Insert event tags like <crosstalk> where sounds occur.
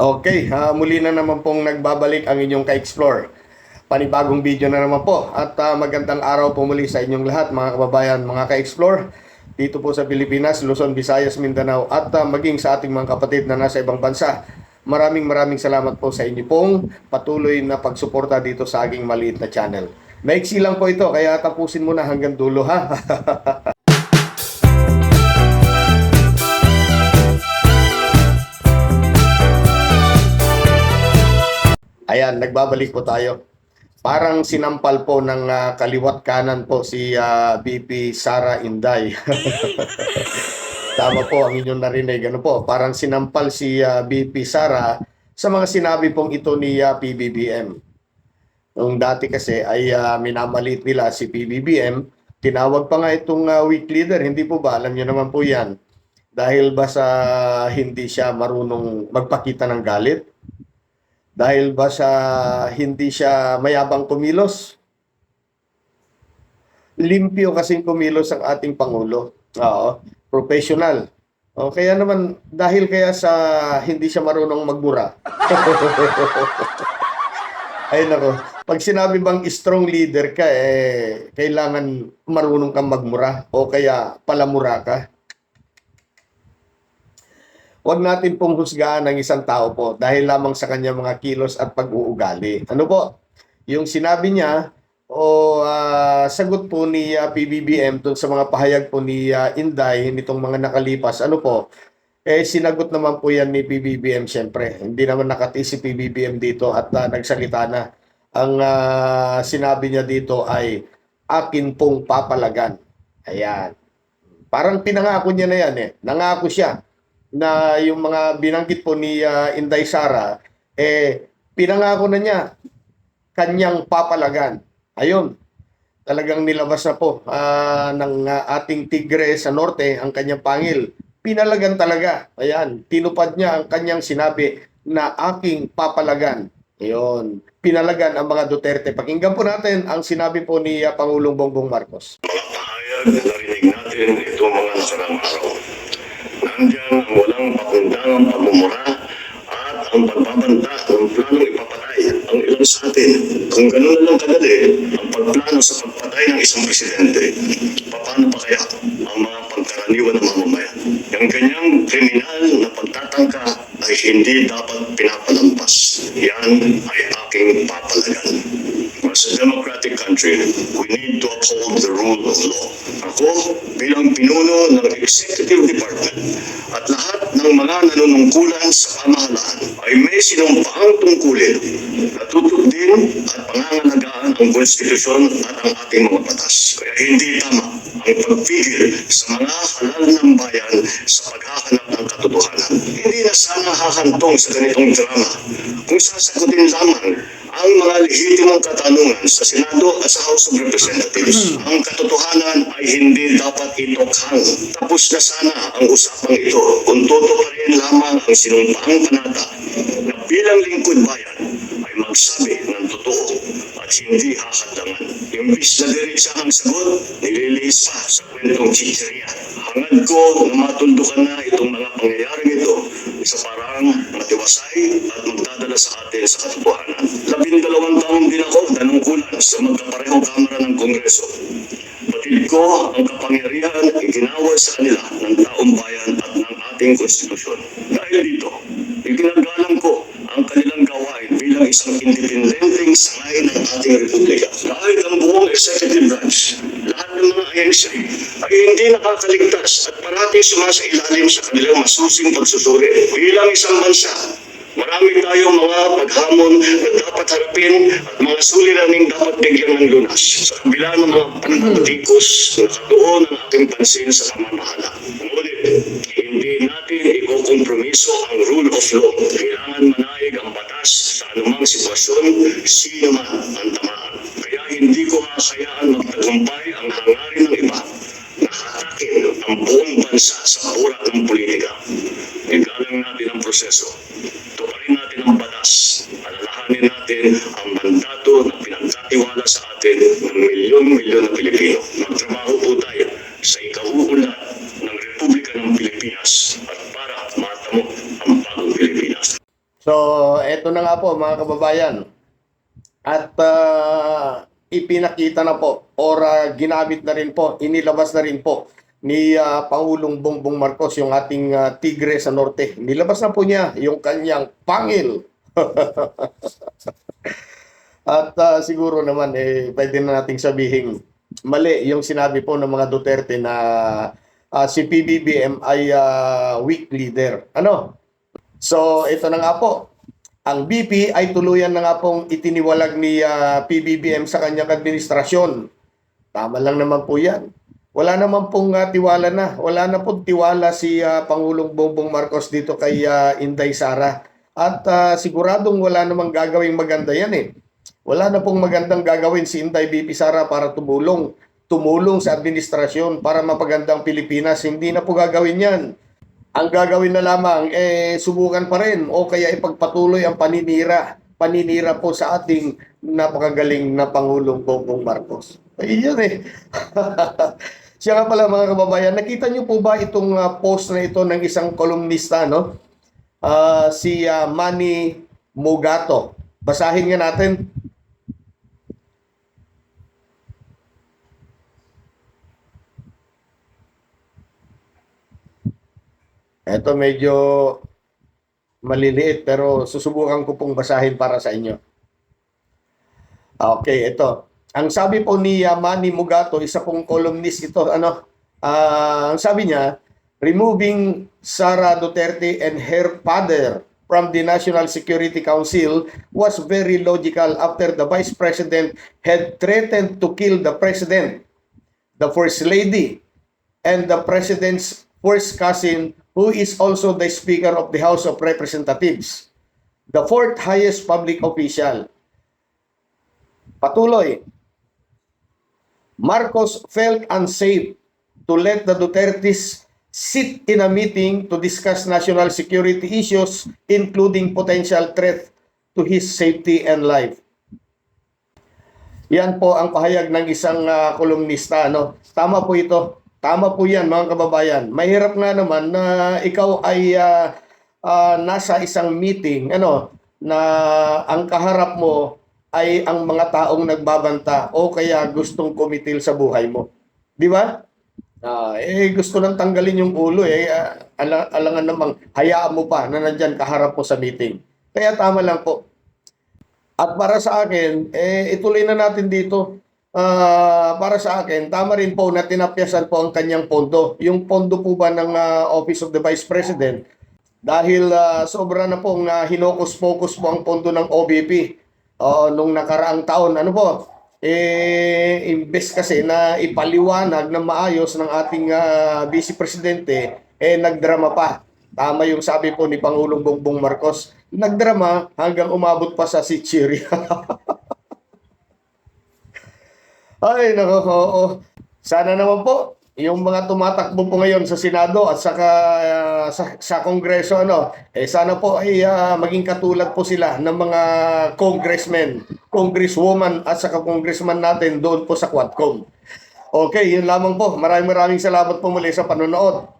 Okay, ah, muli na naman pong nagbabalik ang inyong ka-explore. Panibagong video na naman po at ah, magandang araw po muli sa inyong lahat mga kababayan, mga ka-explore dito po sa Pilipinas, Luzon, Visayas, Mindanao at ah, maging sa ating mga kapatid na nasa ibang bansa. Maraming maraming salamat po sa inyo pong patuloy na pagsuporta dito sa aking maliit na channel. Maiksi lang po ito kaya tapusin mo na hanggang dulo ha. <laughs> Ayan, nagbabalik po tayo. Parang sinampal po ng ah, kaliwat kanan po si ah, BP Sara Inday. <laughs> Tama po ang inyong narinig. Ano po, parang sinampal si ah, BP Sara sa mga sinabi pong ito ni ah, PBBM. Nung dati kasi ay ah, minamalit nila si PBBM, tinawag pa nga itong ah, weak leader, hindi po ba? Alam niyo naman po yan. Dahil ba sa hindi siya marunong magpakita ng galit? Dahil ba sa hindi siya mayabang kumilos? Limpyo kasing kumilos ang ating Pangulo. Oo, professional. O kaya naman, dahil kaya sa hindi siya marunong magmura. <laughs> Ay nako, pag sinabi bang strong leader ka, eh, kailangan marunong kang magmura o kaya palamura ka. Huwag natin pong husgahan ang isang tao po dahil lamang sa kanyang mga kilos at pag-uugali. Ano po? Yung sinabi niya o ah, sagot po ni ah, PBBM dun sa mga pahayag po ni ah, Inday nitong mga nakalipas, ano po? Eh sinagot naman po yan ni PBBM syempre. Hindi naman nakati si PBBM dito at ah, nagsalita na. Ang ah, sinabi niya dito ay akin pong papalagan. Ayan. Parang pinangako niya na yan eh. Nangako siya na yung mga binanggit po ni ah, Inday Sara, eh, pinangako na niya kanyang papalagan. Ayun, talagang nilabas na po ah, ng ah, ating tigre sa norte ang kanyang pangil. Pinalagan talaga. Ayan, tinupad niya ang kanyang sinabi na aking papalagan. Ayun, pinalagan ang mga Duterte. Pakinggan po natin ang sinabi po ni ah, Pangulong Bongbong Marcos. mga pahayag na narinig natin itong mga nakarang araw. Nandiyan ang walang pakundangang pagmumura at ang pagbabanta ng planong ipapatay ang ilan sa atin. Kung gano'n na lang kadali ang pagplano sa pagpatay ng isang presidente, paano pa kaya ang mga pagkaraniwan ng mamamayan? Yung kanyang kriminal na pagtatangka ay hindi dapat pinapalampas. Yan ay aking papalagan. As a democratic country, we need to uphold the rule of law. Ako, bilang pinuno ng Executive Department at lahat ng mga nanunungkulan sa pamahalaan ay may sinumpaang tungkulin na tutok din at pangangalagaan ang konstitusyon at ang ating mga batas. Kaya hindi tama ang pagpigil sa mga halal ng bayan sa paghahanap ng katotohanan. Hindi na sana hahantong sa ganitong drama kung sasagutin lamang ang mga lehitimong katanungan sa Senado at sa House of Representatives. Ang katotohanan ay hindi dapat itokhang. Tapos na sana ang usapang ito kung tutuparin lamang ang sinumpaang panata na bilang lingkod bayan ay magsabi ng totoo at hindi hahadlangan. Imbis na diretsahang sagot, nililihis pa sa kwentong chicheria. Hangad ko na matuldukan na itong mga pangyayaring ito sa parang matiwasay at magdadala sa atin sa katotohanan. Labindalawang taong din ako nanungkulan sa magkaparehong kamara ng Kongreso. Batid ko ang kapangyarihan iginawal sa kanila ng taong bayan at ng ating konstitusyon. Dahil dito, iginagalang ko ang kanilang gawain bilang isang independenteng sangay ng ating republika. Kahit ang buong executive branch, ahensya ay hindi nakakaligtas at parating sumasailalim sa kanilang masusing pagsusuri. Bilang isang bansa, Marami tayong mga paghamon na dapat harapin at mga suliraning dapat bigyan ng lunas. Sa kabila ng mga pananatikos na katuon ng ating pansin sa pamamahala. Ngunit, hindi natin ikokompromiso ang rule of law. Kailangan manaig ang batas sa anumang sitwasyon, sino man ang kakayaan magtagumpay ang hangarin ng iba na hatakin ang buong bansa sa burak ng politika. Igalang natin ang proseso. Tuparin natin ang batas. Alalahanin natin ang mandato na pinagkatiwala sa atin ng milyon-milyon na Pilipino. Magtrabaho po tayo sa ikauunlad ng Republika ng Pilipinas at para matamo ang bagong Pilipinas. So eto na nga po mga kababayan. At ah, ipinakita na po or ah, ginamit na rin po, inilabas na rin po ni ah, Pangulong Bongbong Marcos yung ating ah, tigre sa norte. Nilabas na po niya yung kanyang pangil. <laughs> At ah, siguro naman eh pwede na nating sabihin mali yung sinabi po ng mga Duterte na ah, si PBBM ay ah, weak leader. Ano? So ito na nga po. Ang BP ay tuluyan na nga pong itiniwalag ni ah, PBBM sa kanyang administrasyon. Tama lang naman po yan. Wala naman pong ah, tiwala na. Wala na pong tiwala si ah, Pangulong Bongbong Marcos dito kay ah, Inday Sara. At ah, siguradong wala namang gagawing maganda yan eh. Wala na pong magandang gagawin si Inday BP Sara para tumulong. Tumulong sa administrasyon para mapagandang Pilipinas. Hindi na po gagawin yan. Ang gagawin na lamang, eh, subukan pa rin o kaya ipagpatuloy ang paninira. Paninira po sa ating napakagaling na Pangulong Bongbong Marcos. Yun eh. <laughs> Siya nga pala mga kababayan, nakita niyo po ba itong ah, post na ito ng isang kolumnista, no? Ah, si ah, Manny Mugato. Basahin nga natin. Ito medyo maliliit pero susubukan ko pong basahin para sa inyo. Okay, ito. Ang sabi po ni uh, Manny Mugato, isa pong columnist ito, ano, ah, ang sabi niya, removing Sara Duterte and her father from the National Security Council was very logical after the Vice President had threatened to kill the President, the First Lady, and the President's first cousin, who is also the Speaker of the House of Representatives, the fourth highest public official. Patuloy, Marcos felt unsafe to let the Dutertes sit in a meeting to discuss national security issues, including potential threat to his safety and life. Yan po ang pahayag ng isang ah, kolumnista. No? Tama po ito. Tama po yan mga kababayan. Mahirap nga naman na ikaw ay ah, ah, nasa isang meeting ano na ang kaharap mo ay ang mga taong nagbabanta o kaya gustong kumitil sa buhay mo. Di ba? Ah, eh gusto nang tanggalin yung ulo eh ah, ala- alangan namang hayaan mo pa na nandyan kaharap mo sa meeting. Kaya tama lang po. At para sa akin, eh ituloy na natin dito. Ah, para sa akin, tama rin po na tinapyasan po ang kanyang pondo. Yung pondo po ba ng ah, Office of the Vice President dahil ah, sobra na pong uh, hinokus-focus po ang pondo ng OBP Oo, nung nakaraang taon. Ano po? Eh, imbes kasi na ipaliwanag ng maayos ng ating ah, Vice Presidente, eh nagdrama pa. Tama yung sabi po ni Pangulong Bongbong Marcos. Nagdrama hanggang umabot pa sa Sicily. <laughs> Ay, nako, oo. Sana naman po, yung mga tumatakbo po ngayon sa Senado at saka ah, sa, sa Kongreso, ano, eh sana po ay ah, maging katulad po sila ng mga congressmen, congresswoman at saka congressman natin doon po sa Quadcom. Okay, yun lamang po. Maraming maraming salamat po muli sa panonood.